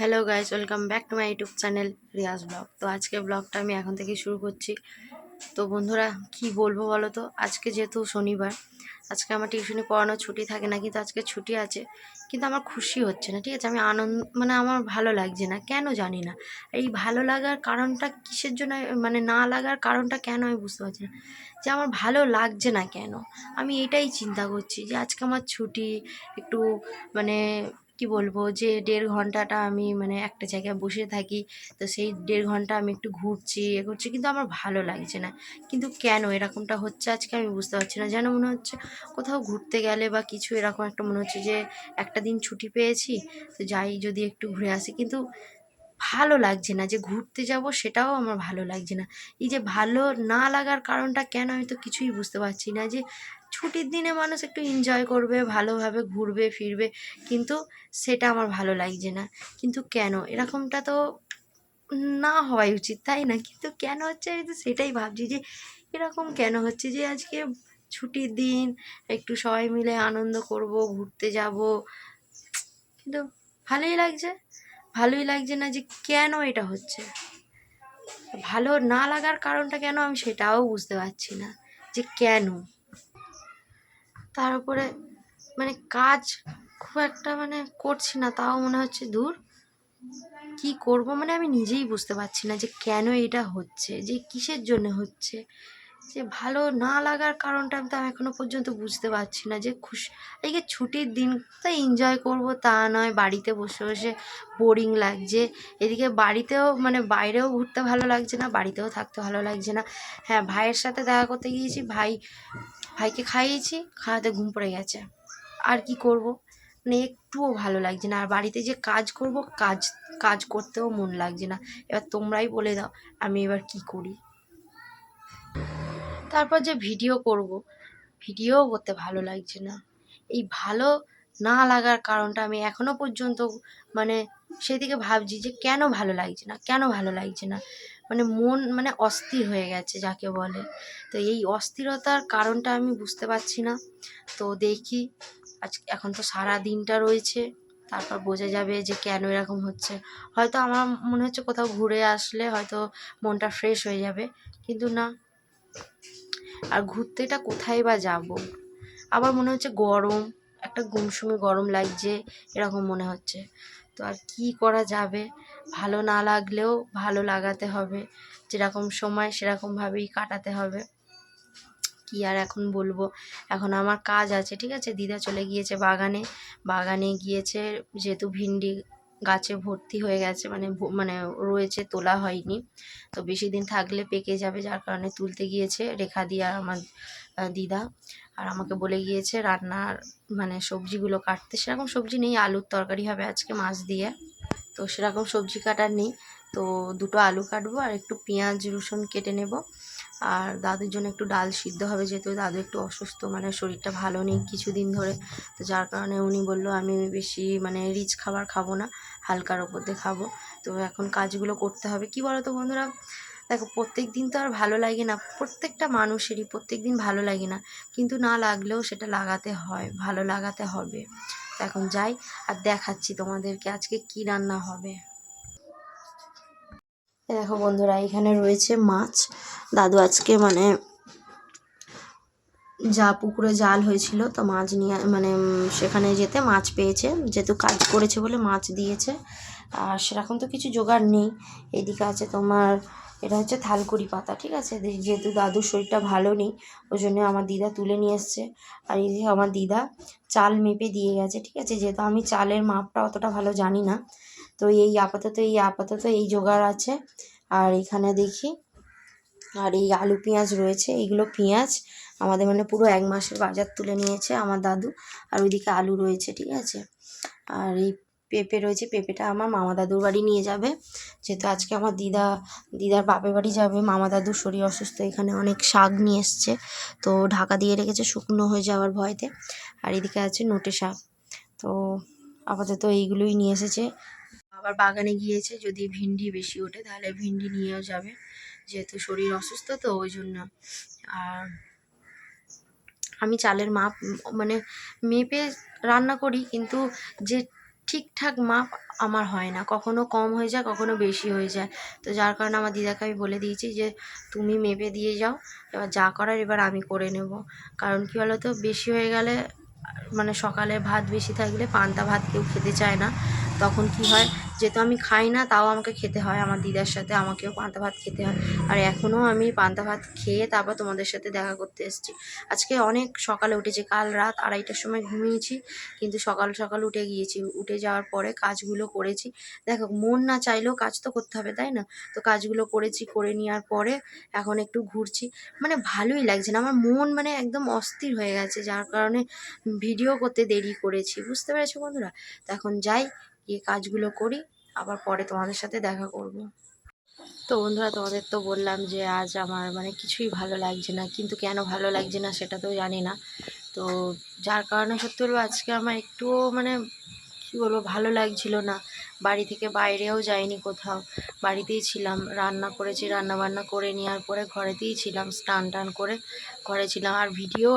Hello guys welcome back to my YouTube channel Riyaz blog তো আজকে ব্লগটা আমি এখন থেকে শুরু করছি। তো বন্ধুরা, কি বলব বলো তো? আজকে যেহেতু শনিবার, আজকে আমার টিউশনি পড়ানো ছুটি থাকে না কিন্তু আজকে ছুটি আছে, কিন্তু আমার খুশি হচ্ছে না, ঠিক আছে? আমি আনন্দ মানে আমার ভালো লাগছে না, কেন জানি না? এই ভালো লাগার কারণটা কিসের জন্য মানে না লাগার কারণটা কেন আমি বুঝতে পারছি না? যে আমার ভালো লাগছে না কেন? আমি এটাই চিন্তা করছি যে আজকে আমার ছুটি, একটু মানে কি বলব যে দেড় ঘন্টাটা আমি মানে একটা জায়গায় বসে থাকি, তো সেই দেড় ঘণ্টা আমি একটু ঘুরছি, এ করছি, কিন্তু আমার ভালো লাগছে না। কিন্তু কেন এরকমটা হচ্ছে আজকে আমি বুঝতে পারছি না। যেন মনে হচ্ছে কোথাও ঘুরতে গেলে বা কিছু এরকম একটা মনে হচ্ছে যে একটা দিন ছুটি পেয়েছি, তো যাই যদি একটু ঘুরে আসি। কিন্তু ভালো লাগছে না যে ঘুরতে যাব সেটাও আমার ভালো লাগছে না। এই যে ভালো না লাগার কারণটা কেন আমি তো কিছুই বুঝতে পারছি না যে ছুটির দিনে মানুষ একটু এনজয় করবে, ভালোভাবে ঘুরবে, ফিরবে কিন্তু সেটা আমার ভালো লাগছে না। কিন্তু কেন? এরকমটা তো না হওয়াই উচিত, তাই না? কিন্তু কেন হচ্ছে আমি তো সেটাই ভাবছি যে এরকম কেন হচ্ছে যে আজকে ছুটির দিন একটু সবাই মিলে আনন্দ করব, ঘুরতে যাব। কিন্তু ভালোই লাগছে। ভালোই লাগছে না যে কেন এটা হচ্ছে? ভালো না লাগার কারণটা কেন আমি সেটাও বুঝতে পারছি না, যে কেন? তার উপরে মানে কাজ খুব একটা মানে করছি না, তাও মনে হচ্ছে দূর। কি করব মানে আমি নিজেই বুঝতে পারছি না যে কেন এটা হচ্ছে, যে কিসের জন্য হচ্ছে? যে ভালো না লাগার কারণটা আমি তো আমি এখনও পর্যন্ত বুঝতে পারছি না, যে খুশি আজকে ছুটির দিন তাই এনজয় করব তা নয়, বাড়িতে বসে বসে বোরিং লাগছে, এদিকে বাড়িতেও মানে বাইরেও ঘুরতে ভালো লাগছে না, বাড়িতেও থাকতে ভালো লাগছে না হ্যাঁ ভাইয়ের সাথে দেখা করতে গিয়েছি, ভাই, ভাইকে খাইয়েছি, খাওয়াতে ঘুম পড়ে গেছে, আর কি করব? মানে একটুও ভালো লাগছে না, আর বাড়িতে যে কাজ করব, কাজ কাজ করতেও মন লাগছে না, এবার তোমরাই বলে দাও আমি এবার কি করি। তারপর যে ভিডিও করব, ভিডিও করতে ভালো লাগছে না। এই ভালো না লাগার কারণটা আমি এখনও পর্যন্ত মানে সেদিকে ভাবছি যে কেন ভালো লাগছে না, কেন ভালো লাগছে না? মানে মন মানে অস্থির হয়ে গেছে যাকে বলে। তো এই অস্থিরতার কারণটা আমি বুঝতে পারছি না। তো দেখি, আজ এখন তো সারা দিনটা রয়েছে, তারপর বোঝা যাবে যে কেন এরকম হচ্ছে। হয়তো আমার মনে হচ্ছে কোথাও ঘুরে আসলে হয়তো মনটা ফ্রেশ হয়ে যাবে, কিন্তু না। আর ঘুরতেটা কোথায় বা যাব? আবার মনে হচ্ছে গরম, একটা গুমসুমে গরম লাগছে, এরকম মনে হচ্ছে। তো আর কি করা যাবে? ভালো না লাগলেও ভালো লাগাতে হবে। যেরকম সময়, সেরকমভাবেই কাটাতে হবে। কি আর এখন বলব? এখন আমার কাজ আছে, ঠিক আছে? দিদা চলে গিয়েছে বাগানে। বাগানে গিয়েছে, যেহেতু ভিন্ডি গাছে ভর্তি হয়ে গেছে মানে মানে রয়েছে, তোলা হয়নি। তো বেশি দিন থাকলে পেকে যাবে, যার কারণে তুলতে গিয়েছে রেখা দিয়ে আমার দিদা। আর আমাকে বলে গিয়েছে রান্নার মানে সবজিগুলো কাটতে। সেরকম সবজি নেই, আলুর তরকারি হবে আজকে মাছ দিয়ে। তো সেরকম সবজি কাটার নেই। তো দুটো আলু কাটবো আর একটু পেঁয়াজ, রসুন কেটে নেব। আর দাদুর জন্য একটু ডাল সিদ্ধ হবে যেহেতু দাদু একটু অসুস্থ মানে শরীরটা ভালো নেই কিছুদিন ধরে। তো যার কারণে উনি বলল, আমি বেশি মানে রিচ খাবার খাব না, হালকার ওপর দিয়ে খাব। তো এখন কাজগুলো করতে হবে। কি বলো তো বন্ধুরা, দেখো প্রত্যেক দিন তো আর ভালো লাগে না, প্রত্যেকটা মানুষেরই প্রত্যেক দিন ভালো লাগে না, কিন্তু না লাগলেও সেটা লাগাতে হয়, ভালো লাগাতে হবে। এখন যাই আর দেখাচ্ছি তোমাদেরকে আজকে কি রান্না হবে। দেখো বন্ধুরা, এখানে রয়েছে মাছ। দাদু আজকে মানে যা পুকুরে জাল হয়েছিল, তো মাছ নিয়ে মানে সেখানে যেতে মাছ পেয়েছে। যেহেতু কাজ করেছে বলে মাছ দিয়েছে, আর সেরকম তো কিছু জোগাড় নেই। এদিকে আছে তোমার, এটা হচ্ছে থালকুড়ি পাতা, ঠিক আছে? যেহেতু দাদুর শরীরটা ভালো নেই, ওই জন্য আমার দিদা তুলে নিয়ে এসছে। আর এই যে আমার দিদা চাল মেপে দিয়ে গেছে, ঠিক আছে? যেহেতু আমি চালের মাপটা অতটা ভালো জানি না তো এই আপাতত এই আপাতত এই জোগাড় আছে। আর এখানে দেখি, আর এই আলু পেঁয়াজ রয়েছে, এইগুলো পেঁয়াজ আমাদের মানে পুরো এক মাসের বাজার তুলে নিয়েছে আমার দাদু, আর ওইদিকে আলু রয়েছে, ঠিক আছে? আর এই পেঁপে রয়েছে, পেঁপেটা আমার মামা দাদুর বাড়ি নিয়ে যাবে। যেহেতু আজকে আমার দিদা, দিদার বাপের বাড়ি যাবে, মামা দাদুর শরীর অসুস্থ, এখানে অনেক শাক নিয়ে এসছে। তো ঢাকা দিয়ে রেখেছে, শুকনো হয়ে যাওয়ার ভয়তে। আর এদিকে আছে নোটে শাক। তো আপাতত এইগুলোই নিয়ে এসেছে। আবার বাগানে গিয়েছে, যদি ভিন্ডি বেশি ওঠে তাহলে ভিন্ডি নিয়েও যাবে। যেহেতু শরীর অসুস্থ তো, ওই জন্য। আর আমি চালের মাপ মানে মেপে রান্না করি, কিন্তু যে ঠিকঠাক মাপ আমার হয় না। কখনো কম হয়ে যায়, কখনো বেশি হয়ে যায়। তো যার কারণে আমার দিদাকে আমি বলে দিয়েছি যে, তুমি মেপে দিয়ে যাও। এবার যা করার এবার আমি করে নেব। কারণ কী বলো তো বেশি হয়ে গেলে মানে সকালে ভাত বেশি থাকলে পান্তা ভাত কেউ খেতে চায় না। তখন কি হয়, যেহেতু আমি খাই না, তাও আমাকে খেতে হয়। আমার দিদার সাথে আমাকেও পান্তা ভাত খেতে হয়। আর এখনও আমি পান্তা ভাত খেয়ে তারপর তোমাদের সাথে দেখা করতে এসেছি। আজকে অনেক সকালে উঠেছি, কাল রাত আড়াইটার সময় ঘুমিয়েছি, কিন্তু সকাল সকাল উঠে গিয়েছি। উঠে যাওয়ার পরে কাজগুলো করেছি। দেখো, মন না চাইলেও কাজ তো করতে হবে, তাই না? তো কাজগুলো করেছি, করে নেওয়ার পরে এখন একটু ঘুরছি। মানে ভালোই লাগছে না। আমার মন মানে একদম অস্থির হয়ে গেছে, যার কারণে ভিডিও করতে দেরি করেছি। বুঝতে পেরেছ বন্ধুরা? তো এখন যাই গিয়ে কাজগুলো করি, আবার পরে তোমাদের সাথে দেখা করব। তো বন্ধুরা, তোমাদের তো বললাম যে আজ আমার মানে কিছুই ভালো লাগছে না, কিন্তু কেন ভালো লাগছে না সেটা তো জানি না। তো যার কারণে সত্যি বলব, আজকে আমার একটুও মানে কী বলব, ভালো লাগছিল না। বাড়ি থেকে বাইরেও যাইনি কোথাও। বাড়িতেই ছিলাম, রান্না করেছি রান্না বান্না করে নেওয়ার পরে ঘরেতেই ছিলাম, স্নান টান করে ঘরে ছিলাম। আর ভিডিও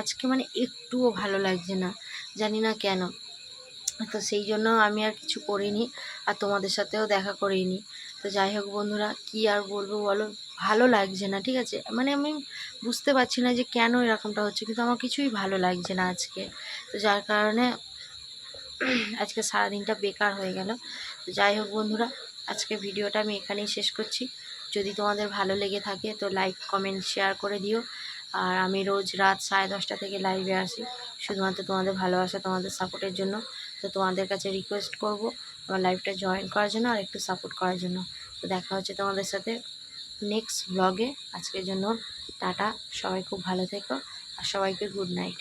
আজকে মানে একটুও ভালো লাগছে না, জানি না কেন। তো সেই জন্য আমি আর কিছু করিনি আর তোমাদের সাথেও দেখা করিনি। তো যাই হোক বন্ধুরা, কি আর বলব বলো? ভালো লাগছে না, ঠিক আছে? মানে আমি বুঝতে পারছি না যে কেন এরকমটা হচ্ছে, কিন্তু আমার কিছুই ভালো লাগছে না আজকে। তো যার কারণে আজকে সারাদিনটা বেকার হয়ে গেল। তো যাই হোক বন্ধুরা, আজকে ভিডিওটা আমি এখানেই শেষ করছি। যদি তোমাদের ভালো লেগে থাকে তো লাইক কমেন্ট শেয়ার করে দিও। আর আমি রোজ রাত সাড়ে দশটা থেকে লাইভে আসি। শুধুমাত্র তোমাদের ভালোবাসা, তোমাদের সাপোর্টের জন্য। তো তোমাদের কাছে রিকোয়েস্ট করব আমার লাইফটা জয়েন করার জন্য আর একটু সাপোর্ট করার জন্য। তো দেখা হচ্ছে তোমাদের সাথে নেক্সট ব্লগে আজকের জন্য টাটা, সবাই খুব ভালো থেকো আর সবাইকে গুড নাইট